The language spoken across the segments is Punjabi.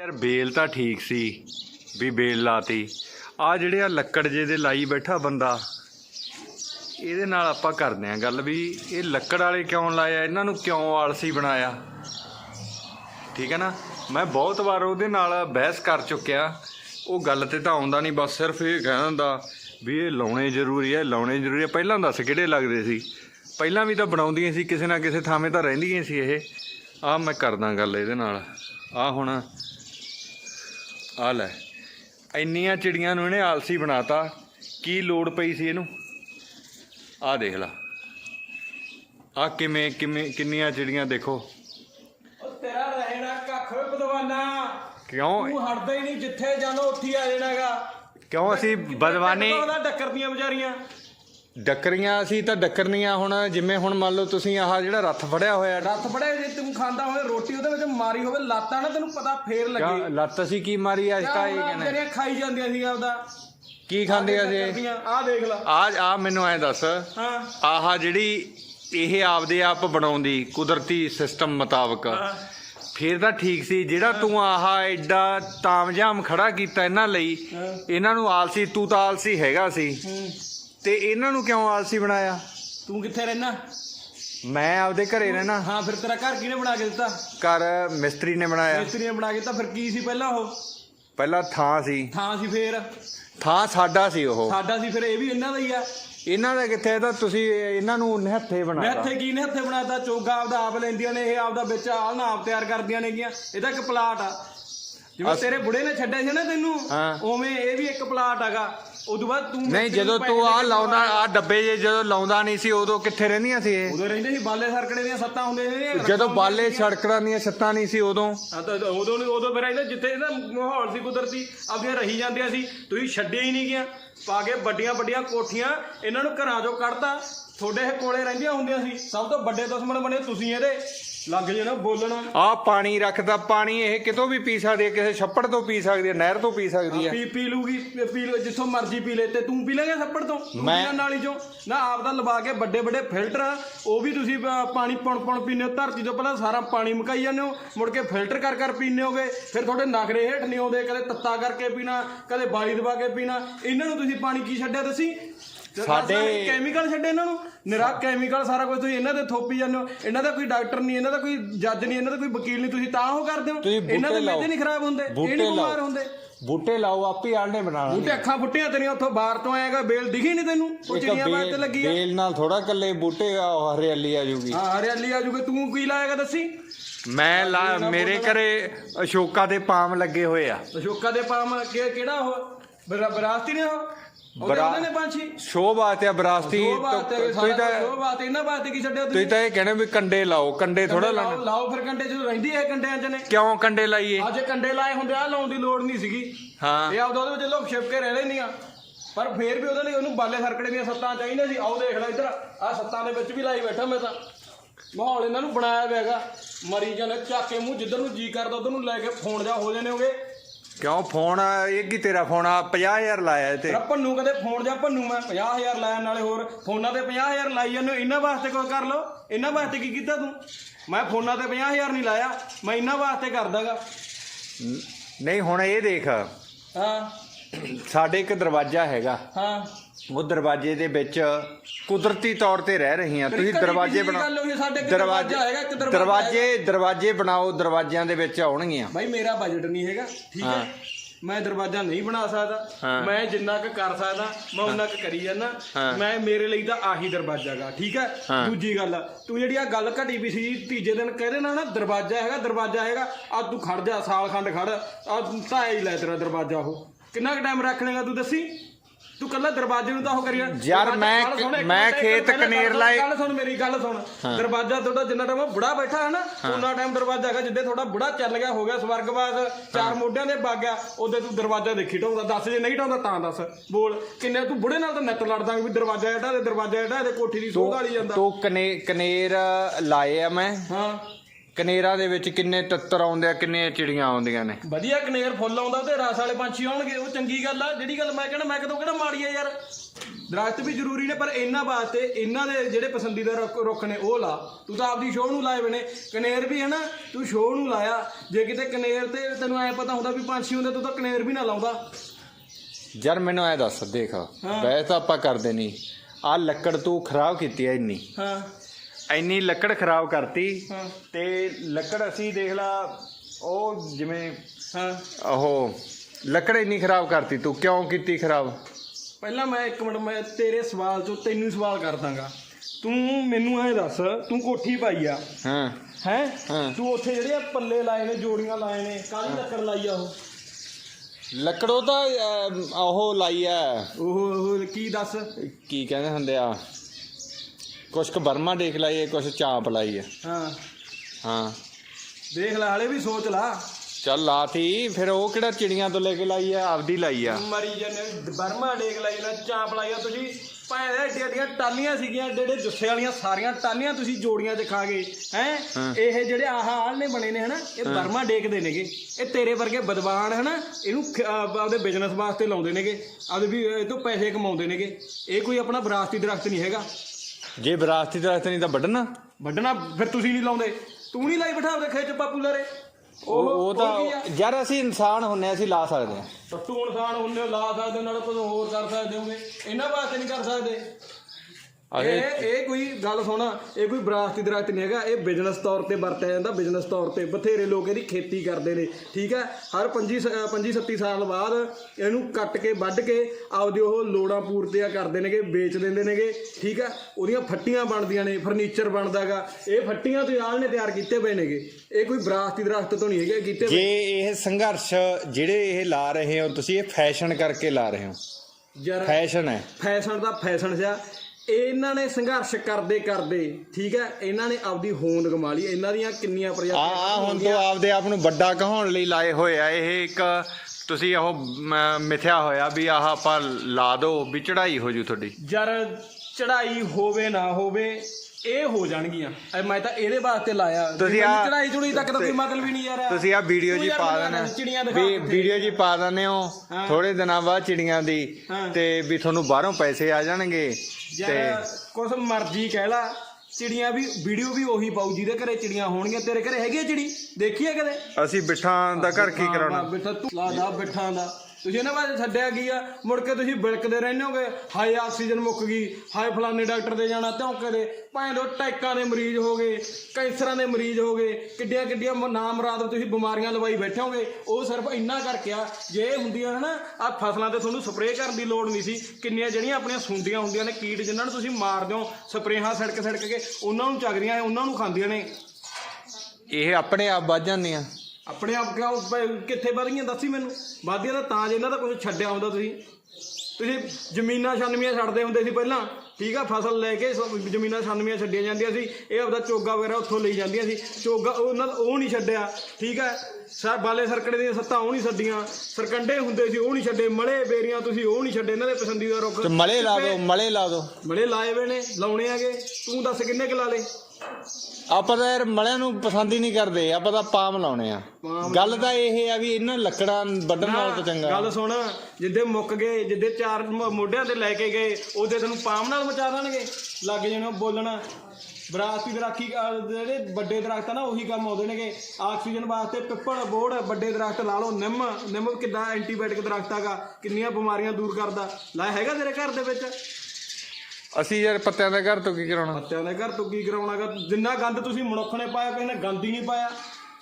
ਯਾਰ ਬੇਲ ਤਾਂ ਠੀਕ ਸੀ, ਵੀ ਬੇਲ ਲਾਤੀ। ਆ ਜਿਹੜੇ ਆ ਲੱਕੜ ਜੇ ਦੇ ਲਾਈ ਬੈਠਾ ਬੰਦਾ, ਇਹਦੇ ਨਾਲ ਆਪਾਂ ਕਰਦੇ ਆ ਗੱਲ ਵੀ ਇਹ ਲੱਕੜ ਵਾਲੇ ਕਿਉਂ ਲਾਇਆ, ਇਹਨਾਂ ਨੂੰ ਕਿਉਂ ਆਲਸੀ ਬਣਾਇਆ? ਠੀਕ ਹੈ ਨਾ? ਮੈਂ ਬਹੁਤ ਵਾਰ ਉਹਦੇ ਨਾਲ ਬਹਿਸ ਕਰ ਚੁੱਕਿਆ। ਉਹ ਗੱਲ ਤੇ ਤਾਂ ਆਉਂਦਾ ਨਹੀਂ, ਬਸ ਸਿਰਫ ਇਹ ਕਹਿੰਦਾ ਵੀ ਇਹ ਲਾਉਣੇ ਜ਼ਰੂਰੀ ਹੈ, ਲਾਉਣੇ ਜ਼ਰੂਰੀ ਹੈ। ਪਹਿਲਾਂ ਦੱਸ ਕਿਹੜੇ ਲੱਗਦੇ ਸੀ? ਪਹਿਲਾਂ ਵੀ ਤਾਂ ਬਣਾਉਂਦੀਆਂ ਸੀ, ਕਿਸੇ ਨਾ ਕਿਸੇ ਥਾਵੇਂ ਤਾਂ ਰਹਿੰਦੀਆਂ ਸੀ ਇਹ। ਆ ਮੈਂ ਕਰਦਾ ਗੱਲ ਇਹਦੇ ਨਾਲ। ਆ ਹੁਣ ਆ ਲੈ। ਇੰਨੀਆਂ ਚਿੜੀਆਂ ਨੂੰ ਇਹਨੇ ਆਲਸੀ ਬਣਾਤਾ। ਕੀ ਲੋੜ ਪਈ ਸੀ ਇਹਨੂੰ? ਆ ਦੇਖ ਲਾ। ਆ ਕਿਵੇਂ ਕਿਵੇਂ ਕਿੰਨੀਆਂ ਚਿੜੀਆਂ ਦੇਖੋ। ਉਹ ਤੇਰਾ ਰਹਿਣਾ ਕੱਖ ਓਏ ਬਦਵਾਨਾ। ਕਿਉਂ? ਤੂੰ ਹਟਦਾ ਹੀ ਨਹੀਂ। ਜਿੱਥੇ ਜਾਣਾ ਉੱਥੇ ਆ ਜਾਣਾਗਾ ਕਿਉਂ ਅਸੀਂ ਬਦਵਾਨੇ? ਉਹਦਾ ਡੱਕਰਦੀਆਂ ਵਿਚਾਰੀਆਂ। ਡੱਕਰੀਆਂ ਅਸੀਂ ਤਾਂ ਡੱਕਰਨੀਆਂ ਹੁਣ ਜਿਵੇਂ ਹੁਣ ਮੰਨ ਲਓ ਤੁਸੀਂ ਆਹ ਜਿਹੜਾ ਰੱਥ ਫੜਿਆ ਹੋਇਆ ਰੱਥ ਫੜੇ ਜੇ ਤੂੰ ਖਾਂਦਾ ਹੋਵੇ ਰੋਟੀ ਉਹਦੇ ਵਿੱਚ ਮਾਰੀ ਹੋਵੇ ਲਾਤਾਂ ਨਾ ਤੈਨੂੰ ਪਤਾ ਫੇਰ ਲੱਗੇ। ਲੱਤ ਅਸੀਂ ਕੀ ਮਾਰੀ ਅੱਜ ਤਾਂ ਇਹ ਕਹਿੰਦੇ? ਜਿਹੜੀਆਂ ਖਾਈ ਜਾਂਦੀਆਂ ਸੀ ਆਪਦਾ। ਕੀ ਖਾਂਦੇ ਆ ਜੀ? ਆ ਦੇਖ ਲੈ। ਆ ਆ ਮੈਨੂੰ ਐ ਦੱਸ। ਹਾਂ। ਆਹ ਜਿਹੜੀ ਇਹ ਆਪਦੇ ਆਪ ਬਣਾਉਂਦੀ ਕੁਦਰਤੀ ਸਿਸਟਮ ਮੁਤਾਬਕ। ਫੇਰ ਤਾਂ ਠੀਕ ਸੀ। ਜਿਹੜਾ ਤੂੰ ਆਹ ਐਡਾ ਤਾਮਝਾਮ ਖੜਾ ਕੀਤਾ ਇਹਨਾਂ ਲਈ। ਇਹਨਾਂ ਨੂੰ ਆਲਸੀ ਤੂੰ ਤਾਂ ਆਲਸੀ ਹੈਗਾ ਸੀ। ਹੂੰ। ਤੇ ਇਹਨਾਂ ਨੂੰ ਕਿਉਂ ਆਲਸੀ ਬਣਾਇਆ? ਤੂੰ ਕਿੱਥੇ ਰਹਿਣਾ ਮੈਂ ਆਪਦੇ ਘਰੇ ਰਹਿਣਾ ਹਾਂ ਫਿਰ ਤੇਰਾ ਘਰ ਕਿਹਨੇ ਬਣਾ ਕੇ ਦਿੱਤਾ? ਘਰ ਮਿਸਤਰੀ ਨੇ ਬਣਾਇਆ। ਮਿਸਤਰੀ ਨੇ ਬਣਾ ਕੇ ਦਿੱਤਾ ਫਿਰ ਕੀ ਸੀ ਪਹਿਲਾਂ ਉਹ? ਪਹਿਲਾਂ ਥਾਂ ਸੀ। ਥਾਂ ਸੀ ਫੇਰ? ਥਾਂ ਸਾਡਾ ਸੀ ਉਹ। ਸਾਡਾ ਸੀ ਫਿਰ ਇਹ ਵੀ ਇਹਨਾਂ ਦਾ ਹੀ ਆ। ਇਹਨਾਂ ਦਾ ਕਿੱਥੇ ਇਹ ਤਾਂ ਤੁਸੀਂ ਇਹਨਾਂ ਨੂੰ ਨਿਹੱਥੇ ਬਣਾਇਆ। ਇੱਥੇ ਕੀ ਨੇ ਹੱਥੇ ਬਣਾਤਾ ਚੋਗਾ ਆਪਦਾ ਆਪ ਲੈਂਦੀਆਂ ਨੇ ਇਹ ਆਪਦਾ ਵਿੱਚ ਆਲਣਾ ਆਪ ਤਿਆਰ ਕਰਦੀਆਂ ਨੇਗੀਆਂ ਇਹ ਤਾਂ ਇੱਕ ਪਲਾਟ ਆ। ਜਿਵੇਂ ਤੇਰੇ ਬੁੜੇ ਨੇ ਛੱਡਿਆ ਸੀ ਨਾ ਤੈਨੂੰ। ਉਵੇਂ ਇਹ ਵੀ ਇੱਕ ਪਲਾਟ ਹੈਗਾ। ਉਦੋਂ ਬਾਅਦ ਤੂੰ ਨਹੀਂ ਜਦੋਂ ਤੂੰ ਆ ਲਾਉਂਦਾ ਆ ਡੱਬੇ ਜੇ ਜਦੋਂ ਲਾਉਂਦਾ ਨਹੀਂ ਸੀ ਉਦੋਂ ਕਿੱਥੇ ਰਹਿੰਦੀਆਂ ਸੀ ਇਹ? ਉਦੋਂ ਰਹਿੰਦੇ ਸੀ ਬਾਲੇ ਸਰਕੜੇ ਦੀਆਂ ਸੱਤਾਂ ਹੁੰਦੇ ਸੀ ਜਦੋਂ ਬਾਲੇ ਸੜਕਾਂ ਦੀਆਂ ਛੱਤਾਂ ਨਹੀਂ ਸੀ ਉਦੋਂ। ਹਾਂ ਤਾਂ ਉਦੋਂ ਨਹੀਂ ਉਦੋਂ ਫਿਰ ਇਹਦਾ ਜਿੱਥੇ ਇਹਦਾ ਮਾਹੌਲ ਸੀ ਕੁਦਰਤੀ ਆਪਦੀਆਂ ਰਹੀ ਜਾਂਦੀਆਂ ਸੀ ਤੁਸੀਂ ਛੱਡੇ ਹੀ ਨਹੀਂ ਗਿਆ ਪਾ ਕੇ ਵੱਡੀਆਂ ਵੱਡੀਆਂ ਕੋਠੀਆਂ ਇਹਨਾਂ ਨੂੰ ਘਰਾਂ ਚੋਂ ਕੱਢਤਾ ਤੁਹਾਡੇ ਕੋਲੇ ਰਹਿੰਦੀਆਂ ਹੁੰਦੀਆਂ ਸੀ। ਸਭ ਤੋਂ ਵੱਡੇ ਦੁਸ਼ਮਣ ਬਣੇ ਤੁਸੀਂ ਇਹਦੇ। ਲੱਗ ਜੇ ਨਾ ਬੋਲਣਾ। ਆ ਪਾਣੀ ਰੱਖਦਾ ਪਾਣੀ ਇਹ ਕਿਤੋਂ ਵੀ ਪੀ ਸਕਦੀ ਹੈ ਕਿਸੇ ਛੱਪੜ ਤੋਂ ਪੀ ਸਕਦੀ ਹੈ ਨਹਿਰ ਤੋਂ ਪੀ ਸਕਦੀ ਹੈ ਪੀ ਪੀ ਲੂਗੀ ਪੀ ਲੂ ਜਿੱਥੋਂ ਮਰਜ਼ੀ ਪੀ ਲੈ ਤੇ ਤੂੰ ਪੀ ਲੇਗਾ ਛੱਪੜ ਤੋਂ ਤੂੰ ਮੈਂ- ਪੀਣਾ ਨਾਲੀ ਚੋਂ। ਨਾ ਆਪ ਦਾ ਲਵਾ ਕੇ ਵੱਡੇ ਵੱਡੇ ਫਿਲਟਰ ਆ, ਉਹ ਵੀ ਤੁਸੀਂ ਪਾਣੀ ਪੁਣ ਪੁਣ ਪੀਨੇ ਹੋ ਧਰਤੀ ਤੋਂ ਪਹਿਲਾਂ ਸਾਰਾ ਪਾਣੀ ਮੁਕਾਈ ਜਾਂਦੇ ਹੋ ਮੁੜ ਕੇ ਫਿਲਟਰ ਕਰ ਕਰ ਪੀਨੇ ਹੋਗੇ ਫਿਰ ਤੁਹਾਡੇ ਨਖਰੇ ਹੇਠ ਨਹੀਂ ਆਉਂਦੇ ਕਦੇ ਤੱਤਾ ਕਰਕੇ ਪੀਣਾ ਕਦੇ ਬਾਲੀ ਦਬਾ ਕੇ ਪੀਣਾ। ਇਹਨਾਂ ਨੂੰ ਤੁਸੀਂ ਪਾਣੀ ਕੀ ਛੱਡਿਆ ਦੱਸੀ? ਸਾਡੇ- ਕੈਮੀਕਲ ਛੱਡੇ ਇਹਨਾਂ ਨੂੰ। ਨਿਰਾ ਕੈਮੀਕਲ ਸਾਰਾ ਕੁਝ ਤੁਸੀਂ ਇਹਨਾਂ ਦੇ ਥੋਪੀ ਜਾਂਦੇ ਹੋ। ਇਹਨਾਂ ਦਾ ਕੋਈ ਡਾਕਟਰ ਨਹੀਂ ਇਹਨਾਂ ਦਾ ਕੋਈ ਜੱਜ ਨਹੀਂ ਇਹਨਾਂ ਦਾ ਕੋਈ ਵਕੀਲ ਨਹੀਂ। ਤੁਸੀਂ ਤਾਂ ਉਹ ਕਰਦੇ ਹੋ। ਤੁਸੀਂ ਇਹਨਾਂ ਦੇ ਬੂਟੇ ਲਾਓ। ਮੇਦੇ ਨਹੀਂ ਖਰਾਬ ਹੁੰਦੇ ਇਹ ਬੂਟੇ ਨਹੀਂ ਬਿਮਾਰ ਲਾਓ। ਹੁੰਦੇ। ਬੂਟੇ ਲਾਓ ਆਪੇ ਆਂਡੇ ਬਣਾਣਾ ਬੂਟੇ ਅੱਖਾਂ ਫੁੱਟੀਆਂ ਤੇਰੀਆਂ ਉੱਥੋਂ ਬਾਹਰ ਤੋਂ ਆਏਗਾ ਬੇਲ ਦਿਖੀ ਨਹੀਂ ਤੈਨੂੰ? ਉਹ ਚਿੜੀਆਂ ਬਾਤ ਤੇ ਲੱਗੀ ਆ। ਬੇਲ ਨਾਲ ਥੋੜਾ ਕੱਲੇ ਬੂਟੇ ਆ, ਉਹ ਹਰਿਆਲੀ ਆ ਜੂਗੀ। ਹਾਂ ਹਰਿਆਲੀ ਆ ਜੂਗੇ। ਤੂੰ ਕੀ ਲਾਏਗਾ ਦੱਸੀ? ਮੈਂ ਲਾ ਮੇਰੇ ਘਰੇ ਅਸ਼ੋਕਾ ਦੇ ਪਾਮ ਲੱਗੇ ਹੋਏ ਆ। ਅਸ਼ੋਕਾ ਦੇ ਪਾਮ ਕਿ- ਕਿਹੜਾ ਉਹ? ਬਰਾ- ਵਿਰਾਸਤੀ ਨੇ ਉਹ? ਉਹਦੇ ਨੇ ਪੰਛੀ ਬਾਤ ਹੈ ਤੁਸੀਂ ਸਾਰਾ ਤਾਂ ਬਾਤ ਇਹਨਾਂ ਬਾਤ ਕੀ ਛੱਡਿਆ ਤੁਸੀਂ? ਤੁਸੀਂ ਤਾਂ ਇਹ ਕਹਿੰਦੇ ਵੀ ਕੰਡੇ ਲਾਓ ਕੰਡੇ ਥੋੜਾ ਲਾਓ ਲਾਓ ਫਿਰ ਕੰਡੇ ਜਦੋਂ ਰਹਿੰਦੀ ਹੈ ਕੰਡਿਆਂ ਚ ਨੇ। ਕਿਉਂ ਕੰਡੇ ਲਾਈਏ? ਅੱਜ ਕੰਡੇ ਲਾਏ ਹੁੰਦੇ ਆ ਲਾਉਣ ਦੀ ਲੋੜ ਨਹੀਂ ਸੀਗੀ। ਹਾਂ। ਇਹ ਆਪਦਾ ਉਹਦੇ ਵਿੱਚ ਲੋਕ ਛਿਪ ਕੇ ਰਹਿ ਲੈਂਦੀਆਂ। ਪਰ ਫੇਰ ਵੀ ਉਹਦੇ ਲਈ ਉਹਨੂੰ ਬਾਲੇ ਸਰਕੜੇ ਦੀਆਂ ਸੱਤਾਂ ਚਾਹੀਦੀਆਂ ਸੀ। ਆਓ ਦੇਖ ਲੈ ਇੱਧਰ ਆ ਸੱਤਾਂ ਦੇ ਵਿੱਚ ਵੀ ਲਾਈ ਬੈਠਾ ਮੈਂ ਤਾਂ। ਮਾਹੌਲ ਇਹਨਾਂ ਨੂੰ ਬਣਾਇਆ ਹੋਇਆ ਹੈਗਾ। ਮਰੀ ਜਾਂਦੇ ਝਾਕੇ ਮੂੰਹ ਜਿੱਧਰ ਨੂੰ ਜੀ ਕਰਦਾ ਉਧਰ ਨੂੰ ਲੈ ਕੇ ਫੋਨ ਜਾ ਹੋ ਜਾਂਦੇ ਹੋਗੇ। ਕਿਉਂ ਫੋਨ ਇਹ ਕੀ ਤੇਰਾ ਫੋਨ ਆ? 50000 ਲਾਇਆ ਤੇ ਤੇਰਾ ਭੰਨੂ ਕਦੇ ਫੋਨ ਜਾ ਭੰਨੂ ਮੈਂ? 50000 ਲਾਇਆ ਨਾਲੇ ਹੋਰ। ਫੋਨਾਂ ਤੇ 50000 ਲਾਈ ਜਾਂਦੇ ਹੋ, ਇਹਨਾਂ ਵਾਸਤੇ ਕੋਈ ਕਰ ਲਓ? ਇਹਨਾਂ ਵਾਸਤੇ ਕੀ ਕੀਤਾ ਤੂੰ? ਮੈਂ ਫੋਨਾਂ ਤੇ 50000 ਨਹੀਂ ਲਾਇਆ ਮੈਂ ਇਹਨਾਂ ਵਾਸਤੇ ਕਰਦਾਗਾ। ਨਹੀਂ ਹੁਣ ਇਹ ਦੇਖ। ਹਾਂ। ਸਾਡੇ ਇੱਕ ਦਰਵਾਜ਼ਾ ਹੈਗਾ। ਹਾਂ। ਉਹ ਦਰਵਾਜ਼ੇ ਦੇ ਵਿੱਚ ਕੁਦਰਤੀ ਤੌਰ ਤੇ ਰਹਿ ਰਹੀਆਂ। ਤੁਸੀਂ ਦਰਵਾਜ਼ੇ ਇੱਕ ਦਰਵਾਜ਼ੇ ਦਰਵਾਜ਼ਾ ਹੈਗਾ, ਇੱਕ ਦਰਵਾਜ਼ਾ ਬਣਾਓ ਦਰਵਾਜ਼ਿਆਂ ਦੇ ਵਿੱਚ ਆਉਣਗੀਆਂ। ਭਾਈ ਮੇਰਾ ਬਜਟ ਨਹੀਂ ਹੈਗਾ ਠੀਕ ਹਾਂ। ਮੈਂ ਦਰਵਾਜ਼ਾ ਨਹੀਂ ਬਣਾ ਸਕਦਾ। ਮੈਂ ਜਿੰਨਾ ਕੁ ਕਰ ਸਕਦਾ ਮੈਂ ਉਹਨਾਂ ਕੁ ਕਰੀ ਜਾਂਦਾ। ਮੈਂ ਮੇਰੇ ਲਈ ਤਾਂ ਆਹੀ ਦਰਵਾਜ਼ਾ ਗਾ ਠੀਕ ਹੈ। ਦੂਜੀ ਗੱਲ ਤੂੰ ਜਿਹੜੀ ਆ ਗੱਲ ਘਟੀ ਵੀ ਸੀ ਤੀਜੇ ਦਿਨ ਕਹਿੰਦੇ ਨਾ ਨਾ ਦਰਵਾਜ਼ਾ ਹੈਗਾ ਦਰਵਾਜ਼ਾ ਹੈਗਾ ਆ ਤੂੰ ਖੜ ਜਾ ਸਾਲ ਖੰਡ ਖੜ ਆ ਢਾਇਆ ਹੀ ਲੈ ਤੇਰਾ ਦਰਵਾਜ਼ਾ ਉਹ। ਕਿੰਨਾ ਕੁ ਟਾਈਮ ਰੱਖ ਲੇਗਾ ਤੂੰ ਦੱਸੀ? ਤੂੰ ਕੱਲਾ ਦਰਵਾਜ਼ੇ ਨੂੰ ਤਾਂ ਉਹ ਕਰੀ ਜਾ ਯਾਰ, ਮੈਂ- ਮੈਂ ਖੇਤ ਕਨੇਰ ਲਾਏ- ਗੱਲ ਸੁਣ ਮੇਰੀ ਗੱਲ ਸੁਣ। ਦਰਵਾਜ਼ਾ ਤੁਹਾਡਾ ਜਿੰਨਾ ਟਾਈਮ ਬੁੜਾ ਬੈਠਾ ਹੈ ਨਾ ਉਹਨਾਂ ਟਾਈਮ ਦਰਵਾਜ਼ਾ ਹੈਗਾ ਜਿੱਦੇ ਤੁਹਾਡਾ ਬੁੜਾ ਚੱਲ ਗਿਆ ਹੋ ਗਿਆ ਸਵਰਗਵਾਸ ਚਾਰ ਮੋਢਿਆਂ ਦੇ ਵਗ ਗਿਆ ਉਹਦੇ ਤੂੰ ਦਰਵਾਜ਼ਾ ਦੇਖੀ ਢਾਉਂਦਾ ਦੱਸ ਜੇ ਨਹੀਂ ਢਾਉਂਦਾ ਤਾਂ ਦੱਸ ਬੋਲ। ਕਿੰਨੇ ਤੂੰ ਬੁੜੇ ਨਾਲ ਤਾਂ ਨੱਤ ਲੜਦਾ ਵੀ ਦਰਵਾਜ਼ਾ ਏਡਾ ਤੇ ਦਰਵਾਜ਼ਾ ਏਡਾ ਤੇ ਕੋਠੀ ਦੀ ਸੋਧ ਵਾਲੀ ਜਾਂਦਾ। ਤੂੰ ਕਨੇ ਕਨੇਰ ਲਾਏ ਆ ਮੈਂ। ਹਾਂ। ਕਨੇਰਾ ਦੇ ਵਿੱਚ ਕਿੰਨੇ ਤਿੱਤਰ ਆਉਂਦੇ ਆ ਕਿੰਨੀਆਂ ਚਿੜੀਆਂ ਆਉਂਦੀਆਂ ਨੇ? ਵਧੀਆ ਕਨੇਰ ਫੁੱਲ ਆਉਂਦਾ ਤੇ ਰਸ ਵਾਲੇ ਪੰਛੀ ਆਉਣਗੇ ਉਹ ਚੰਗੀ ਗੱਲ ਆ। ਜਿਹੜੀ ਗੱਲ ਮੈਂ ਕਹਿਣਾ ਮੈਂ ਕਦੋਂ ਕਿਹੜਾ ਮਾੜੀ ਆ ਯਾਰ। ਦਰਖਤ ਵੀ ਜ਼ਰੂਰੀ ਨੇ ਪਰ ਇਹਨਾਂ ਵਾਸਤੇ ਇਹਨਾਂ ਦੇ ਜਿਹੜੇ ਪਸੰਦੀਦਾ ਰੁੱਖ- ਰੁੱਖ ਨੇ ਉਹ ਲਾ। ਤੂੰ ਤਾਂ ਆਪਦੀ ਸ਼ੋਅ ਨੂੰ ਲਾਏ ਬਣੇ ਕਨੇਰ ਵੀ ਹੈ ਨਾ ਤੂੰ ਸ਼ੋਅ ਨੂੰ ਲਾਇਆ। ਜੇ ਕਿਤੇ ਕਨੇਰ ਤੇ ਤੈਨੂੰ ਐ ਪਤਾ ਹੁੰਦਾ ਵੀ ਪੰਛੀ ਹੁੰਦੇ ਤੂੰ ਤਾਂ ਕਨੇਰ ਵੀ ਨਾ ਲਾਉਂਦਾ। ਯਾਰ ਮੈਨੂੰ ਐ ਦੱਸ ਦੇਖ। ਵੈਸੇ ਤਾਂ ਆਪਾਂ ਕਰਦੇ ਨਹੀਂ ਆ ਲੱਕੜ ਤੂੰ ਖਰਾਬ ਕੀਤੀ ਐ ਇੰਨੀ। ਹਾਂ। ਇੰਨੀ ਲੱਕੜ ਖਰਾਬ ਕਰਤੀ ਹਾਂ। ਤੇ ਲੱਕੜ ਅਸੀਂ ਦੇਖ ਲਾ ਉਹ ਜਿਵੇਂ ਹਾਂ। ਉਹ ਲੱਕੜ ਇੰਨੀ ਖਰਾਬ ਕਰਤੀ ਤੂੰ ਕਿਉਂ ਕੀਤੀ ਖਰਾਬ? ਪਹਿਲਾਂ ਮੈਂ ਇੱਕ ਮਿੰਟ ਮੈਂ ਤੇਰੇ ਸਵਾਲ ਚੋਂ ਤੈਨੂੰ ਸਵਾਲ ਕਰ ਦਾਂਗਾ। ਤੂੰ ਮੈਨੂੰ ਐ ਦੱਸ ਤੂੰ ਕੋਠੀ ਪਾਈ ਆ। ਹਾਂ। ਹੈ? ਹਾਂ। ਤੂੰ ਉੱਥੇ ਜਿਹੜੇ ਆ ਪੱਲੇ ਲਾਏ ਨੇ ਜੋੜੀਆਂ ਲਾਏ ਨੇ ਕਾਲੀ ਲੱਕੜ ਲਾਈ ਆ ਉਹ? ਲੱਕੜ ਤਾਂ ਉਹ ਲਾਈ ਆ। ਉਹ ਉਹ ਕੀ ਦੱਸ? ਕੀ ਕਹਿੰਦੇ ਹੁੰਦੇ ਆ? ਕੁਛ ਕੁ ਬਰਮਾ ਦੇਖ ਲਾਈਏ ਕੁਛ ਚਾਂਪ ਲਾਈ ਆ ਹਾਂ। ਹਾਂ। ਦੇਖ ਲੈ ਹਲੇ ਵੀ ਸੋਚ ਲਾ। ਚੱਲ ਲਾਤੀ ਫਿਰ ਉਹ ਕਿਹੜਾ ਚਿੜੀਆਂ ਤੋਂ ਲੈ ਕੇ ਲਾਈ ਆ ਆਪਦੀ ਲਾਈ ਆ? ਮਰੀ ਜਨੇ ਬਰਮਾ ਡੇਕ ਲਾਈ ਨਾ ਚਾਂਪ ਲਾਈ ਆ ਤੁਸੀਂ ਭਾਵੇਂ ਏਡੀਆਂ ਏਡੀਆਂ ਟਾਲੀਆਂ ਸੀਗੀਆਂ ਏਡੇ ਏਡੇ ਜੁੱਸੇ ਵਾਲੀਆਂ ਸਾਰੀਆਂ ਟਾਲੀਆਂ ਤੁਸੀਂ ਜੋੜੀਆਂ 'ਚ ਖਾ ਗਏ ਹੈ। ਇਹ ਜਿਹੜੇ ਆਹ ਆਲ ਨੇ ਬਣੇ ਨੇ ਹਨਾ ਇਹ ਬਰਮਾ ਡੇਕਦੇ ਨੇਗੇ। ਇਹ ਤੇਰੇ ਵਰਗੇ ਬਦਵਾਨ ਹਨਾ ਇਹਨੂੰ ਖ- ਆਪਦੇ ਬਿਜ਼ਨਸ ਵਾਸਤੇ ਲਾਉਂਦੇ ਨੇਗੇ ਆਪਦੇ ਵੀ ਇਹ ਤੋਂ ਪੈਸੇ ਕਮਾਉਂਦੇ ਨੇਗੇ। ਇਹ ਕੋਈ ਆਪਣਾ ਵਿਰਾਸਤੀ ਦਰਖਤ ਨਹੀਂ ਹੈਗਾ। ਜੇ ਵਿਰਾਸਤੀ ਦਰਖਤ ਨਹੀਂ ਤਾਂ ਵੱਢਣਾ। ਵੱਢਣਾ ਫਿਰ ਤੁਸੀਂ ਨਹੀਂ ਲਾਉਂਦੇ। ਤੂੰ ਨਹੀਂ ਲਾਈ ਬਿਠਾ ਦੇ ਖੇਚ ਪਾਪੂ ਲਾਰੇ। ਉਹ? ਤਾਂ ਯਾਰ ਅਸੀਂ ਇਨਸਾਨ ਹੁੰਨੇ ਅਸੀਂ ਲਾ ਸਕਦੇ ਆ। ਟੱਟੂ ਇਨਸਾਨ ਹੁੰਦੇ ਹੋ, ਲਾ ਸਕਦੇ ਹੋ, ਨਾਲ ਕੁਝ ਹੋਰ ਕਰ ਸਕਦੇ ਹੋਗੇ। ਇਹਨਾਂ ਵਾਸਤੇ ਨਹੀਂ ਕਰ ਸਕਦੇ। ਇਹ ਇਹ ਕੋਈ ਗੱਲ ਸੁਣ ਇਹ ਕੋਈ ਵਿਰਾਸਤੀ ਦਰਖਤ ਨਹੀਂ ਹੈਗਾ ਇਹ ਬਿਜ਼ਨਸ ਤੌਰ ਤੇ ਵਰਤਿਆ ਜਾਂਦਾ ਬਿਜ਼ਨਸ ਤੌਰ ਤੇ। ਬਥੇਰੇ ਲੋਕ ਇਹਦੀ ਖੇਤੀ ਕਰਦੇ ਨੇ ਠੀਕ ਹੈ? ਹਰ 25 25 27 ਸਾਲ ਬਾਅਦ ਇਹਨੂੰ ਕੱਟ ਕੇ ਵੱਢ ਕੇ ਆਪਦੀ ਉਹ ਲੋੜਾਂ ਪੂਰਤੀਆਂ ਕਰਦੇ ਨੇਗੇ ਵੇਚ ਦਿੰਦੇ ਨੇਗੇ ਠੀਕ ਹੈ? ਉਹਦੀਆਂ ਫੱਟੀਆਂ ਬਣਦੀਆਂ ਨੇ ਫਰਨੀਚਰ ਬਣਦਾਗਾ ਇਹ ਫੱਟੀਆਂ ਤੇ ਆਲ ਨੇ ਤਿਆਰ ਕੀਤੇ ਪਏ ਨੇਗੇ। ਇਹ ਕੋਈ ਵਿਰਾਸਤੀ ਦਰਖਤ ਤੋਂ ਨਹੀਂ ਹੈਗੇ ਕੀਤੇ ਜੇ ਇਹ ਸੰਘਰਸ਼ ਜਿਹੜੇ ਇਹ ਲਾ ਰਹੇ ਹੋ ਤੁਸੀਂ ਇਹ ਫੈਸ਼ਨ ਕਰਕੇ ਲਾ ਰਹੇ ਹੋ? ਫੈਸ਼ਨ ਹੈ। ਫੈਸ਼ਨ ਦਾ ਫੈਸ਼ਨ ਸਿਆ ਇਹਨਾਂ ਨੇ ਸੰਘਰਸ਼ ਕਰਦੇ ਕਰਦੇ ਠੀਕ ਹੈ ਇਹਨਾਂ ਨੇ ਆਪਦੀ ਹੋਂਦ ਗਮਾ ਲਈ। ਇਹਨਾਂ ਦੀਆਂ ਕਿੰਨੀਆਂ ਆ ਪ੍ਰਜਾਤੀਆਂ ਆ ਹੁਣ ਤੋਂ ਆਪਦੇ ਆਪ ਨੂੰ ਵੱਡਾ ਕਹਾਉਣ ਲਈ ਲਾਏ ਹੋਏ ਆ। ਇਹ ਇੱਕ ਤੁਸੀਂ ਉਹ ਮ- ਮਿਥਿਆ ਹੋਇਆ ਵੀ ਆਹ ਆਪਾਂ ਲਾ ਦੋ ਵੀ ਚੜਾਈ ਹੋ ਜੂ ਤੁਹਾਡੀ। ਜਰ ਚੜਾਈ ਹੋਵੇ ਨਾ ਹੋਵੇ ਇਹ ਹੋ ਜਾਣਗੀਆਂ। ਮੈਂ ਤਾਂ ਇਹਦੇ ਵਾਸਤੇ ਲਾਇਆ। ਤੁਸੀਂ ਆਹ- ਚੜਾਈ ਚੁੜੀ ਤੱਕ ਤਾਂ ਕੋਈ ਮਤਲਬ ਹੀ ਨਹੀਂ ਯਾਰ ਤੁਸੀਂ ਆ ਵੀਡੀਓ ਤੂੰ ਜੀ ਯਾਰ ਪਾ ਮੈਨੂੰ ਦੇਣਾ। ਚਿੜੀਆਂ ਦਿਖਾ ਵੀ ਉੱਥੇ। ਵੀਡੀਓ ਜੀ ਪਾ ਦਿੰਦੇ ਹੋ। ਹਾਂ। ਥੋੜੇ ਦਿਨਾਂ ਬਾਅਦ ਚਿੜੀਆਂ ਦੀ ਹਾਂ। ਤੇ ਵੀ ਤੁਹਾਨੂੰ ਬਾਹਰੋਂ ਪੈਸੇ ਆ ਜਾਣਗੇ। ਯਾਰ ਕੁਛ ਮਰਜ਼ੀ ਕਹਿ ਲਾ ਚਿੜੀਆਂ ਵੀ ਵੀਡੀਓ ਵੀ ਉਹੀ ਪਾਉ ਜਿਹਦੇ ਘਰੇ ਚਿੜੀਆਂ ਹੋਣਗੀਆਂ ਤੇਰੇ ਘਰੇ ਹੈਗੀ ਆ ਚਿੜੀ? ਦੇਖੀ ਆ ਕਦੇ? ਅਸੀਂ ਬਿਠਾਂ ਦਾ ਘਰ ਕੀ ਕਰਾਉਣਾ? ਬਿਠਾ ਤੂੰ ਲਾਦਾ ਬਿਠਾਂ ਦਾ। ਤੁਸੀਂ ਇਹਨਾਂ ਬਾਅਦ ਛੱਡਿਆ ਕੀ ਆ? ਮੁੜ ਕੇ ਤੁਸੀਂ ਬਿਲਕਦੇ ਰਹਿੰਦੇ ਹੋਗੇ। ਹਾਏ, ਆਕਸੀਜਨ ਮੁੱਕ ਗਈ। ਹਾਏ, ਫਲਾਣੇ ਡਾਕਟਰ ਦੇ ਜਾਣਾ ਧੌਂਕੇ ਦੇ। ਭਾਵੇਂ ਦੋ ਟੈਕਾਂ ਦੇ ਮਰੀਜ਼ ਹੋ ਗਏ, ਕੈਂਸਰਾਂ ਦੇ ਮਰੀਜ਼ ਹੋ ਗਏ ਕਿੱਡੀਆਂ ਕਿੱਡੀਆਂ ਮ- ਨਾਮ ਰਾਤ ਤੁਸੀਂ ਬਿਮਾਰੀਆਂ ਲਵਾਈ ਬੈਠੇ ਹੋਗੇ। ਉਹ ਸਿਰਫ ਇੰਨਾ ਕਰਕੇ ਆ, ਜੇ ਇਹ ਹੁੰਦੀਆਂ ਹਨਾ ਆ ਫਸਲਾਂ ਤੇ ਤੁਹਾਨੂੰ ਸਪਰੇਅ ਕਰਨ ਦੀ ਲੋੜ ਨਹੀਂ ਸੀ। ਕਿੰਨੀਆਂ ਜਿਹੜੀਆਂ ਆਪਣੀਆਂ ਸੁੰਦੀਆਂ ਹੁੰਦੀਆਂ ਨੇ, ਕੀਟ ਜਿਨ੍ਹਾਂ ਨੂੰ ਤੁਸੀਂ ਮਾਰਦੇ ਹੋ, ਸਪਰੇਹਾਂ ਸੜਕ ਸੜਕ ਕੇ, ਉਹਨਾਂ ਨੂੰ ਚੱਕਦੀਆਂ ਉਹਨਾਂ ਨੂੰ ਖਾਂਦੀਆਂ ਨੇ। ਇਹ ਆਪਣੇ ਆਪ ਵੱਜ ਜਾਂਦੀਆਂ। ਆਪਣੇ ਆਪ ਕਿਉਂ ਬ- ਕਿੱਥੇ ਵਧ ਗਈਆਂ ਦੱਸੀ ਮੈਨੂੰ। ਵਾਦੀਆਂ ਦਾ ਤਾਂ ਜੇ ਇਹਨਾਂ ਦਾ ਕੁਝ ਛੱਡਿਆ ਹੁੰਦਾ ਤੁਸੀਂ। ਤੁਸੀਂ ਜ਼ਮੀਨਾਂ ਛਾਨਵੀਆਂ ਛੱਡਦੇ ਹੁੰਦੇ ਸੀ ਪਹਿਲਾਂ। ਠੀਕ ਆ ਫਸਲ ਲੈ ਕੇ ਸ- ਜ਼ਮੀਨਾਂ ਛਾਨਵੀਆਂ ਛੱਡੀਆਂ ਜਾਂਦੀਆਂ ਸੀ। ਇਹ ਆਪਦਾ ਚੋਗਾ ਵਗੈਰਾ ਉੱਥੋਂ ਲਈ ਜਾਂਦੀਆਂ ਸੀ। ਚੋਗਾ ਉਹਨਾਂ ਦਾ ਉਹ ਨਹੀਂ ਛੱਡਿਆ। ਠੀਕ ਹੈ ਸਰ ਬਾਲੇ ਸਰਕੜੇ ਦੀਆਂ ਸੱਤਾਂ ਉਹ ਨਹੀਂ ਛੱਡੀਆਂ। ਸਰਕੰਡੇ ਹੁੰਦੇ ਸੀ ਉਹ ਨਹੀਂ ਛੱਡੇ। ਮਲੇ ਬੇਰੀਆਂ ਤੁਸੀਂ ਉਹ ਨਹੀਂ ਛੱਡੇ। ਇਹਨਾਂ ਦੇ ਪਸੰਦੀਦਾ ਰੁੱਖ। ਤੇ ਮਲੇ ਲਾ ਦੋ ਮਲੇ ਲਾ ਦੋ। ਮਲੇ ਲਾਏ ਵੇ ਨੇ ਲਾਉਣੇ ਹੈਗੇ। ਤੂੰ ਦੱਸ ਕਿੰਨੇ ਕੁ ਲਾ ਲੇ ਆਪਾਂ ਤਾਂ ਯਾਰ ਮਲਿਆਂ ਨੂੰ ਪਸੰਦ ਹੀ ਨਹੀਂ ਕਰਦੇ ਆਪਾਂ ਤਾਂ ਪਾਮ ਲਾਉਣੇ ਆ। ਗੱਲ ਤਾਂ ਇਹ ਆ ਵੀ ਇਹਨਾਂ ਲੱਕੜਾਂ ਵੱਢਣ ਨਾਲੋਂ ਤਾਂ ਚੰਗਾ। ਗੱਲ ਸੁਣ ਜਿੱਦੇ ਮੁੱਕ ਗਏ ਜਿੱਦੇ ਚਾਰ ਮ- ਮੋਢਿਆਂ ਤੇ ਲੈ ਕੇ ਗਏ ਉਹਦੇ ਤੈਨੂੰ ਪਾਮ ਨਾਲ ਮਚਾ ਦੇਣਗੇ। ਲੱਗ ਜਾਣਾ ਬੋਲਣਾ। ਵਿਰਾਸਤੀ ਦਰਾਖੀ ਜਿਹੜੇ ਵੱਡੇ ਦਰਖਤ ਆ ਨਾ ਉਹੀ ਕੰਮ ਆਉਂਦੇ ਨੇਗੇ। ਆਕਸੀਜਨ ਵਾਸਤੇ ਪਿੱਪਲ ਬੋੜ ਵੱਡੇ ਦਰਖਤ ਲਾ ਲਓ ਨਿੰਮ ਨਿੰਮ ਕਿੱਦਾਂ ਐਂਟੀਬਾਇਓਟਿਕ ਦਰਖਤ ਹੈਗਾ ਕਿੰਨੀਆਂ ਬਿਮਾਰੀਆਂ ਦੂਰ ਕਰਦਾ। ਲਾ ਹੈਗਾ ਤੇਰੇ ਘਰ ਦੇ ਵਿੱਚ? ਅਸੀਂ ਯਾਰ ਪੱਤਿਆਂ ਦੇ ਘਰ ਤੋਂ ਕੀ ਕਰਾਉਣਾ? ਬੱਚਿਆਂ ਦੇ ਘਰ ਤੋਂ ਕੀ ਕਰਾਉਣਾਗਾ ਜਿੰਨਾ ਗੰਦ ਤੁਸੀਂ ਮਨੁੱਖ ਨੇ ਪਾਇਆ ਕਿਸੇ ਨੇ ਗੰਦ ਹੀ ਨਹੀਂ ਪਾਇਆ।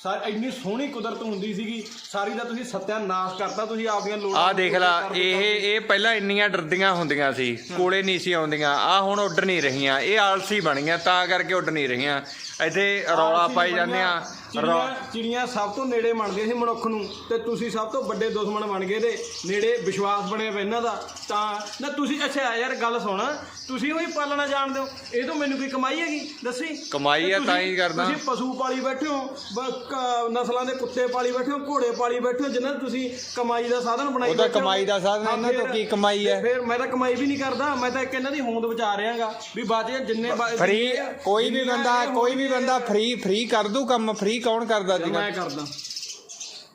ਸਾਰੀ ਇੰਨੀ ਸੋਹਣੀ ਕੁਦਰਤ ਹੁੰਦੀ ਸੀਗੀ। ਸਾਰੀ ਦਾ ਤੁਸੀਂ ਸਤਿਆਨਾਸ਼ ਕਰਤਾ ਤੁਸੀਂ ਆਪਦੀਆਂ ਲੋੜਾਂ ਆਹ ਨੂੰ ਦੇਖ ਪੂਰਾ ਲਾ ਦਿੱਤਾ। ਇਹ ਇਹ ਪਹਿਲਾਂ ਇੰਨੀਆਂ ਡਰਦੀਆਂ ਹੁੰਦੀਆਂ ਸੀ ਕੋਲੇ ਨਹੀਂ ਸੀ ਆਉਂਦੀਆਂ। ਆ ਹੁਣ ਉੱਡ ਨਹੀਂ ਰਹੀਆਂ। ਇਹ ਆਲਸੀ ਬਣ ਗਈਆਂ ਤਾਂ ਕਰਕੇ ਉੱਡ ਨਹੀਂ ਰਹੀਆਂ। ਇੱਥੇ ਰੌਲਾ ਆਲਸੀ ਪਾਈ ਜਾਂਦੇ ਆ ਚਿੜੀਆਂ ਚਿੜੀਆਂ ਸਭ ਤੋਂ ਨੇੜੇ ਮੰਨਦੇ ਸੀ ਮਨੁੱਖ ਨੂੰ ਤੇ ਤੁਸੀਂ ਸਭ ਤੋਂ ਵੱਡੇ ਦੁਸ਼ਮਣ ਬਣ ਗਏ ਦੇ ਨੇੜੇ ਵਿਸ਼ਵਾਸ ਬਣਿਆ ਪਿਆ ਇਹਨਾਂ ਦਾ ਤਾਂ ਨਾ ਤੁਸੀਂ ਅੱਛਾ ਯਾਰ ਗੱਲ ਸੁਣ ਤੁਸੀਂ ਉਹ ਹੀ ਪਾਲਣਾ ਜਾਣਦੇ ਹੋ ਇਹ ਤੋਂ ਮੈਨੂੰ ਕੋਈ ਕਮਾਈ ਹੈਗੀ ਦੱਸੀ ਕਮਾਈ ਆ ਤੇ ਹੀ ਕਰਦਾ। ਤੁਸੀਂ ਪਸ਼ੂ ਪਾਲੀ ਬੈਠੇ ਹੋ ਨਸਲਾਂ ਦੇ ਕੁੱਤੇ ਪਾਲੀ ਬੈਠੇ ਹੋ ਘੋੜੇ ਪਾਲੀ ਬੈਠੇ ਹੋ ਜਿਨ੍ਹਾਂ ਤੁਸੀਂ ਕਮਾਈ ਦਾ ਸਾਧਨ ਬਣਾਈ ਬੈਠੇ ਹੋ। ਕਮਾਈ ਦਾ ਸਾਧਨ, ਹਾਂ, ਇਹਨਾਂ ਤੋਂ ਕੀ ਕਮਾਈ ਹੈ? ਫਿਰ ਮੈਂ ਤਾਂ ਕਮਾਈ ਵੀ ਨਹੀਂ ਕਰਦਾ ਮੈਂ ਤਾਂ ਇੱਕ ਇਹਨਾਂ ਦੀ ਹੋਂਦ ਵਿਚਾਰ ਰਿਹਾਗਾ ਵੀ ਬਾਜੇ ਜਿੰਨੇ ਫ੍ਰੀ ਕੋਈ ਵੀ ਬੰਦਾ ਕੋਈ ਵੀ ਬੰਦਾ ਫ੍ਰੀ ਫ੍ਰੀ ਕਰ ਦੂ ਕੰਮ ਫ੍ਰੀ ਕੌਣ ਕਰਦਾ ਜੀ ਮੈਂ ਕਰਦਾ।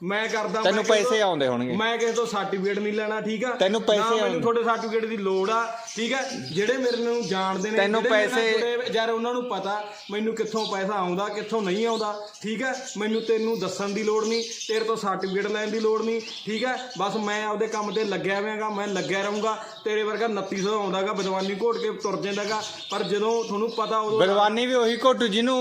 ਮੈਂ ਕਰਦਾ ਤੈਨੂੰ ਪੈਸੇ ਆਉਂਦੇ ਹੋਣਗੇ। ਮੈਂ ਕਿਸੇ ਤੋਂ ਸਰਟੀਫਿਕੇਟ ਨਹੀਂ ਲੈਣਾ ਠੀਕ ਆ ਤੈਨੂੰ ਪੈਸੇ ਨਾ ਮੈਨੂੰ ਆਉਂਦੇ। ਤੁਹਾਡੇ ਸਰਟੀਫਿਕੇਟ ਦੀ ਲੋੜ ਆ ਠੀਕ ਆ ਜਿਹੜੇ ਮੇਰੇ ਨੂੰ ਜਾਣਦੇ ਨੇ ਤੈਨੂੰ ਪੈਸੇ- ਯਾਰ ਉਹਨਾਂ ਨੂੰ ਪਤਾ ਮੈਨੂੰ ਕਿੱਥੋਂ ਪੈਸਾ ਆਉਂਦਾ ਕਿੱਥੋਂ ਨਹੀਂ ਆਉਂਦਾ ਠੀਕ ਆ ਮੈਨੂੰ ਤੈਨੂੰ ਦੱਸਣ ਦੀ ਲੋੜ ਨਹੀਂ ਤੇਰੇ ਤੋਂ ਸਰਟੀਫਿਕੇਟ ਲੈਣ ਦੀ ਲੋੜ ਨਹੀਂ ਠੀਕ ਆ ਬਸ ਮੈਂ ਆਪਦੇ ਕੰਮ ਤੇ ਲੱਗਿਆ ਹੋਇਆਗਾ ਮੈਂ ਲੱਗਿਆ ਰਹੂੰਗਾ ਤੇਰੇ ਵਰਗਾ 2900 ਆਉਂਦਾਗਾ ਬਦਵਾਨੀ ਘੋਟ ਕੇ ਤੁਰ ਜਾਂਦਾਗਾ ਪਰ ਜਦੋਂ ਤੁਹਾਨੂੰ ਪਤਾ ਉਦੋਂ ਬਦਵਾਨੀ ਵੀ ਉਹੀ ਘੁੱਟ ਜਿਹਨੂੰ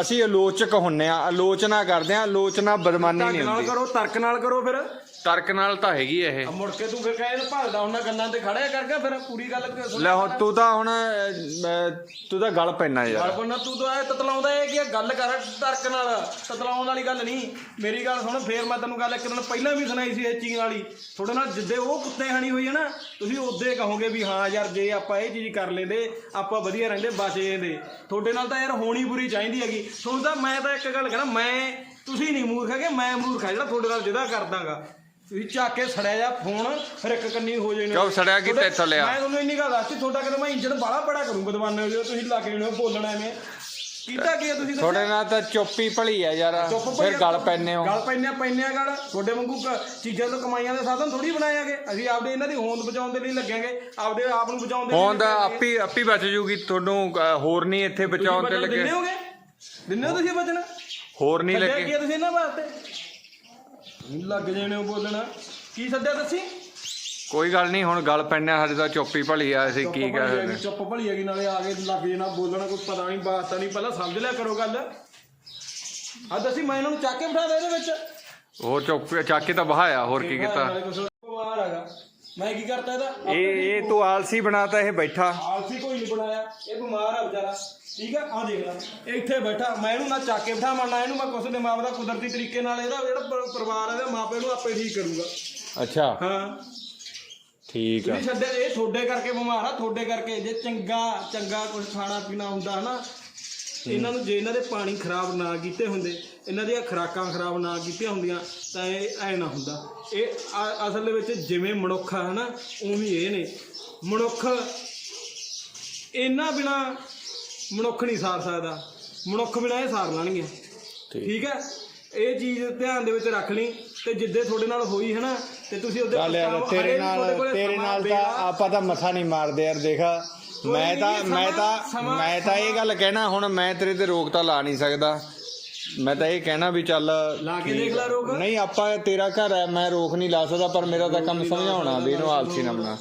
ਅਸੀਂ ਆਲੋਚਕ ਹੁੰਨੇ ਆ ਆਲੋਚਨਾ ਕਰਦੇ ਆ ਆਲੋਚਨਾ ਬਦਮਾਨੀ ਢੰਗ ਨਹੀਂ ਨਾਲ ਹੁੰਦੀ। ਕਰੋ ਤਰਕ ਨਾਲ ਕਰੋ ਫਿਰ। ਤਰਕ ਨਾਲ ਤਾਂ ਹੈਗੀ ਆ ਇਹ। ਆ ਮੁੜ ਕੇ ਤੂੰ ਫਿਰ ਕਹੇ ਭਾਲਦਾ ਉਹਨਾਂ ਗੱਲਾਂ ਤੇ ਖੜਿਆ ਕਰਕੇ ਫਿਰ ਪੂਰੀ ਗੱਲ ਕਰ ਲੈ ਹੁਣ ਤੂੰ ਤਾਂ ਹੁਣ ਅਹ, ਤੂੰ ਤਾਂ ਗੱਲ ਪੈਣਾ ਯਾਰ। ਗਲਪਨਾ ਤੂੰ ਤਾਂ ਇਹ ਤਤਲਾਉਂਦਾ ਹੈ ਕਿ ਇਹ ਗੱਲ ਕਰ ਤਰਕ ਨਾਲ। ਤਤਲਾਉਣ ਵਾਲੀ ਗੱਲ ਨਹੀਂ। ਮੇਰੀ ਗੱਲ ਸੁਣ ਫੇਰ ਮੈਂ ਤੈਨੂੰ ਗੱਲ ਇੱਕ ਦਿਨ ਪਹਿਲਾਂ ਵੀ ਸੁਣਾਈ ਸੀ ਇਹ ਚੀਜ਼ ਵਾਲੀ। ਤੁਹਾਡੇ ਨਾਲ ਜਿੱਦੇ ਉਹ ਕੁੱਤੇ ਹਣੀ ਹੋਈ ਹੈ ਨਾ ਤੁਸੀਂ ਉਦੇ ਕਹੋਗੇ ਵੀ ਹਾਂ ਯਾਰ ਜੇ ਆਪਾਂ ਇਹ ਚੀਜ਼ ਕਰ ਲੈਂਦੇ ਆਪਾਂ ਵਧੀਆ ਰਹਿੰਦੇ ਬਚ ਜਾਂਦੇ। ਤੁਹਾਡੇ ਨਾਲ ਤਾਂ ਯਾਰ ਹੋਣੀ ਬੁਰੀ ਚਾਹੀਦੀ ਹੈਗੀ। ਤੁਹਾਨੂੰ ਤਾਂ ਮੈਂ ਤਾਂ ਇੱਕ ਗੱਲ ਕਹਣਾ ਮੈਂ ਤੁਸੀਂ ਨਹੀਂ ਮੂਰਖ ਹੈਗੇ ਮੈਂ ਮੂਰਖ ਆ ਜਿਹੜਾ ਤੁਹਾਡੇ ਨਾਲ ਜਿਹਦਾ ਕਰਦਾਗਾ। ਤੁਸੀਂ ਚੱਕ ਕੇ ਸੜਿਆ ਜਾ ਫੋਨ ਫਿਰ ਇੱਕ ਕੰਨੀ ਹੋ ਜਾਣੇ ਕਿਉਂ ਸੜਿਆ ਕੀ ਤੁਹਾਡੇ- ਤੇਥੋਂ ਲਿਆ? ਮੈਂ ਤੁਹਾਨੂੰ ਇੰਨੀ ਗੱਲ ਦੱਸਤੀ ਤੁਹਾਡਾ ਕਿਤੇ ਮੈਂ ਇੰਜਣ ਬਾਲਾ ਬੜਾ ਕਰੂੰ ਬਦਵਾਨੇ ਹੋ ਤੁਸੀਂ ਲੱਗ ਜਣੇ ਬੋਲਣਾ ਐਵੇਂ। ਕੀਤਾ ਕੀ ਆ ਤੁਸੀਂ ਦੱਸੋ? ਤੁਹਾਡੇ ਨਾਲ ਤਾਂ ਚੁੱਪੀ ਭਲੀ ਆ ਯਾਰ ਚੁੱਪ ਫਿਰ ਭਈ- ਗੱਲ ਪੈਨੇ ਹੋ। ਗੱਲ ਪੈਨੇ ਪੈਨੇ ਆ ਗੜ। ਤੁਹਾਡੇ ਵਾਂਗੂ ਕ- ਚੀਜ਼ਾਂ ਤੋਂ ਕਮਾਈਆਂ ਦੇ ਸਾਧਨ ਥੋੜੀ ਬਣਾਇਆਗੇ ਅਸੀਂ ਆਪਦੇ ਇਹਨਾਂ ਦੀ ਹੋਂਦ ਬਚਾਉਣ ਦੇ ਲਈ ਲੱਗਾਂਗੇ ਆਪਦੇ ਆਪ ਨੂੰ ਬਚਾਉਣ ਦੇ ਲਈ ਹੋਂਦ ਲੱਗਾਂਗੇ। ਆਪੀ ਆਪੀ ਬਚ ਜੂਗੀ ਤੁਹਾਨੂੰ ਹੋਰ ਨਹੀਂ ਇੱਥੇ ਤੁਸੀਂ ਬਚਾਉਣ ਤੇ ਬਚਣ ਲੱਗੇ। ਦਿੰਦੇ ਹੋਗੇ? ਦਿੰਦੇ ਹੋ ਤੁਸੀਂ ਬਚਣਾ? ਹੋਰ ਨਹੀਂ ਸੱਦਿਆ ਕੀ ਲੱਗੇ ਆ ਤੁਸੀਂ ਇਹਨਾਂ ਵਾਸਤੇ? ਲੱਗ ਜਾਣੇ ਹੋ ਬੋਲਣਾ। ਕੀ ਸੱਦਿਆ ਦੱਸੀ ਕੋਈ ਗੱਲ ਨਹੀਂ ਹੁਣ ਗੱਲ ਪੈਣਾ ਸਾਡੇ ਤਾਂ ਚੁੱਪੀ ਭਲੀ ਆ ਅਸੀਂ ਕੀ ਚੁੱਪ ਭਲੀ ਹੈਗੀ, ਚੁੱਪ ਭਲੀ ਹੈਗੀ ਨਾਲੇ ਆ ਕੇ ਲੱਗ ਜਾਣਾ ਬੋਲਣਾ ਕੋਈ ਪਤਾ ਨਹੀਂ ਬਾਤ ਤਾਂ ਨਹੀਂ ਪਹਿਲਾਂ ਸਮਝ ਲਿਆ ਕਰੋ ਗੱਲ। ਆ ਦੱਸੀ ਮੈਂ ਇਹਨਾਂ ਨੂੰ ਚੱਕ ਕੇ ਬਿਠਾ ਦੇ ਇਹਦੇ ਵਿੱਚ। ਹੋਰ ਚੁੱਪ ਚੱਕ ਕੇ ਤਾਂ ਬਹਾਇਆ ਹੋਰ ਕੀ ਕੀਤਾ। ਨਾਲੇ ਕੁਛ ਬਿਮਾਰ ਹੈਗਾ। ਮੈਂ ਕੀ ਕਰਤਾ ਇਹਦਾ? ਇਹ ਇਹ ਤੂੰ ਆਲਸੀ ਬਣਾਤਾ ਇਹ ਬੈਠਾ। ਆਲਸੀ ਕੋਈ ਨਹੀਂ ਬਣਾਇਆ। ਇਹ ਬਿਮਾਰ ਆ ਵਿਚਾਰਾ। ਠੀਕ ਆ? ਆ ਦੇਖ ਲੈ। ਇਹ ਇੱਥੇ ਬੈਠਾ। ਮੈਂ ਇਹਨੂੰ ਨਾ ਚੱਕ ਕੇ ਬਿਠਾ ਮੰਨਣਾ ਇਹਨੂੰ ਮੈਂ ਕੁਛ ਦਿਮਾਗ ਦਾ ਕੁਦਰਤੀ ਤਰੀਕੇ ਨਾਲ ਇਹਦਾ ਜਿਹੜਾ ਪਰਿਵਾਰ ਹੈ ਇਹਦੇ ਮਾਪੇ ਨੂੰ ਆਪੇ ਠੀਕ ਕਰੂਗਾ। ਅੱਛਾ। ਹਾਂ। ਠੀਕ ਆ। ਤੁਸੀਂ ਛੱਡੇ ਇਹ ਤੁਹਾਡੇ ਕਰਕੇ ਬਿਮਾਰ ਆ ਤੁਹਾਡੇ ਕਰਕੇ। ਜੇ ਚੰਗਾ ਚੰਗਾ ਕੁਝ ਖਾਣਾ ਪੀਣਾ ਹੁੰਦਾ ਨਾ ਇਹਨਾਂ ਨੂੰ ਜੇ ਇਹਨਾਂ ਦੇ ਪਾਣੀ ਖਰਾਬ ਨਾ ਕੀਤੇ ਹੁੰਦੇ ਇਹਨਾਂ ਦੀਆਂ ਖੁਰਾਕਾਂ ਖਰਾਬ ਨਾ ਕੀਤੀਆਂ ਹੁੰਦੀਆਂ ਤਾਂ ਇਹ ਐ ਨਾ ਹੁੰਦਾ। ਇਹ ਅਸਲ ਦੇ ਵਿੱਚ ਜਿਵੇਂ ਮਨੁੱਖ ਆ ਹਨਾ ਉਵੇਂ ਇਹ ਨੇ। ਮਨੁੱਖ ਇਹਨਾਂ ਬਿਨਾ ਮਨੁੱਖ ਨਹੀਂ ਸਾਰ ਸਕਦਾ। ਮਨੁੱਖ ਬਿਨਾ ਇਹ ਸਾਰ ਲੈਣਗੇ। ਠੀਕ। ਹੈ? ਇਹ ਚੀਜ਼ ਧਿਆਨ ਦੇ ਵਿੱਚ ਰੱਖ ਲਈ ਤੇ ਜਿੱਦੇ ਤੁਹਾਡੇ ਨਾਲ ਹੋਈ ਹੈ ਨਾ ਤੇ ਤੁਸੀਂ ਉਹਦੇ ਤੇਰੇ ਨਾਲ ਤੇਰੇ ਨਾਲ। ਤਾਂ ਆਪਾਂ ਤਾਂ ਮੱਥਾ ਨਹੀਂ ਮਾਰਦੇ ਯਾਰ ਦੇਖ। ਮੈਂ ਤਾਂ ਮੈਂ ਤਾਂ ਮੈਂ ਤਾਂ ਇਹ ਗੱਲ ਕਹਿਣਾ ਹੁਣ ਮੈਂ ਤੇਰੇ ਤੇ ਰੋਕ ਤਾਂ ਲਾ ਨਹੀਂ ਸਕਦਾ। ਮੈਂ ਤਾਂ ਇਹ ਕਹਿਣਾ ਵੀ ਚੱਲ ਲਾ ਕੇ ਦੇਖ ਲੈ ਰੋਗ ਨਹੀਂ ਆਪਾਂ ਤੇਰਾ ਘਰ ਹੈ ਮੈਂ ਰੋਕ ਨਹੀਂ ਲਾ ਸਕਦਾ ਪਰ ਮੇਰਾ ਤਾਂ ਕੰਮ ਸਮਝਾਉਣਾ ਵੀ ਇਹਨੂੰ ਆਲਸੀ ਨਾ ਬਣਾ।